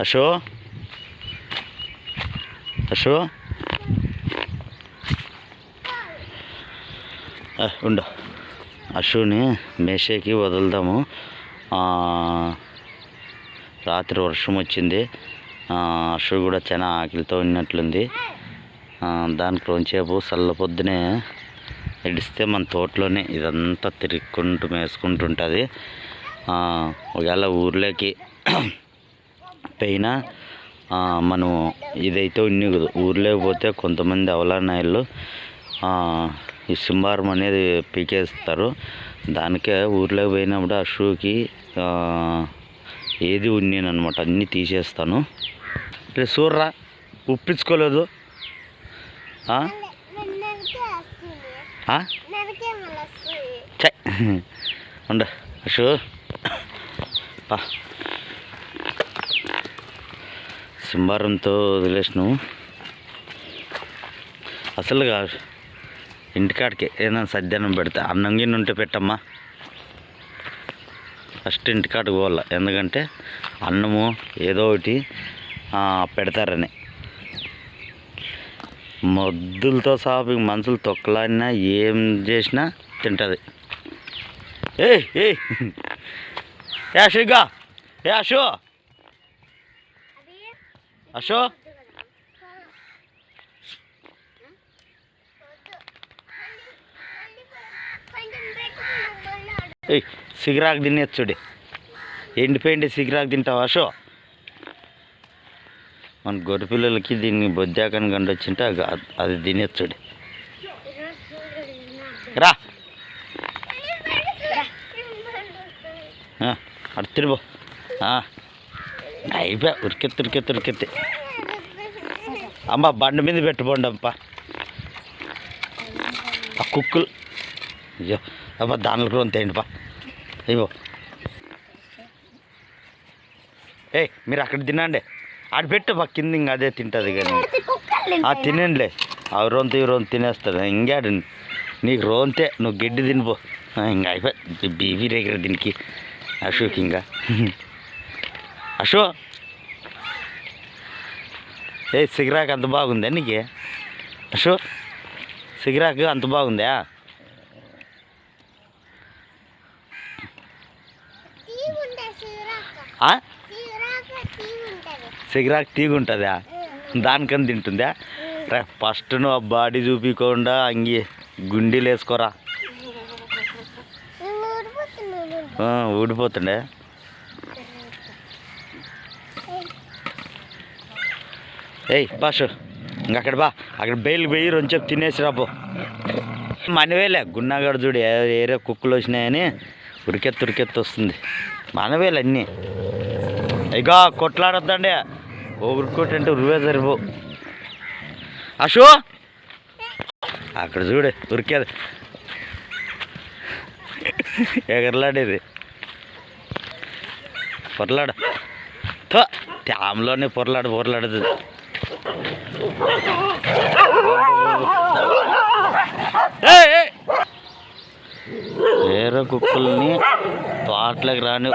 అశో. అశో. ఉండ ఉండు. అశుని మేషేకి వదులుదాము. రాత్రి వర్షం వచ్చింది. అశు కూడా చాలా ఆకలితో ఉన్నట్లుంది. దానికి రోజుసేపు చల్ల పొద్దునే ఇడిస్తే మన తోటలోనే ఇదంతా తిరుక్కుంటూ మేసుకుంటుంటుంది ఒకవేళ ఊర్లోకి పోయినా ఆ, మనం ఇదైతే ఉన్నిగదు. ఊర్లోకి పోతే కొంతమంది అవలానాయలు ఈ సింబారం అనేది పీకేస్తారు. దానికే ఊర్లోకి పోయినప్పుడు ఆ షూకి ఏది ఉన్నానమాట అన్నీ తీసేస్తాను. ఇట్లా చూడరా ఉప్పించుకోలేదు. ఉండు అశు పా. సింబారంతో అసలు అసలుగా ఇంటికాడికి ఏదైనా సద్యానం పెడితే. అన్నం గిన్నె ఉంటే పెట్టమ్మా. ఫస్ట్ ఇంటికాడికి పోవాల. ఎందుకంటే అన్నము ఏదో ఒకటి పెడతారని. మొద్దులతో సాపి మనుషులు తొక్కలాడినా ఏం చేసినా తింటుంది. ఏ ఏ ఏ అశోగా అశో. సిగరాకు తినేది చూడు. ఎండిపోయింది సిగరాకు తింటావా అశో? మన గొర్రె పిల్లలకి దీన్ని బొద్దాకని గండొచ్చింటే అది- అది తినేది చూడు. రా. తిరుగు. ఆ, అయిపోయా ఉరికెత్తి ఉరికెత్తి ఉరికెత్తి. అమ్మ బండి మీద పెట్టుకోండి అప్ప ఆ కుక్కులు. అయ్యో అబ్బా దానిలో కూడా తేయండి పా. అయ్యో. ఏ మీరు అక్కడ తినండి. ఆడ పెట్టు బా కింద ఇంకా అదే తింటుంది కానీ. ఆ తినండిలే ఆ రొంత ఈ రొంత తినేస్తుంది. ఇంకాడు నీకు రోంతే నువ్వు గడ్డి తినిపో. ఇంకా అయిపోయి బీబీ దగ్గర దీనికి. అశోక్ ఇంకా. అశో. ఏ సిగరాకు అంత బాగుందా నీకు? అశో సిగరాకు అంత బాగుందా? ఆ? సిగరాకు తీగ ఉంటుందా. దానికని తింటుందా? రే ఫస్ట్ నువ్వు ఆ బాడీ చూపించకుండా అంగి గుండీలు వేసుకోరా ఊడిపోతుండే. ఏయ్ బాషు ఇంకక్కడ బా అక్కడ బయలు పోయి రెండు చెప్పు తినేసి రాబో మనవేలే గున్నాగడ చూడు ఏరే కుక్కలు వచ్చినాయని ఉరికెత్తు ఉరికెత్తు వస్తుంది. మనవేలే అన్నీ. ఇక కొట్లాడొద్దండి. ఉరుకోటంటే ఉరివే సరిపో అశో! అక్కడ చూడు ఉరికేది ఎగరలాడేది. పొరలాడ. తో ట్యామ్లోనే పొరలాడు పొరలాడుతుంది వేరే కుక్కల్ని తోటలోకి రాని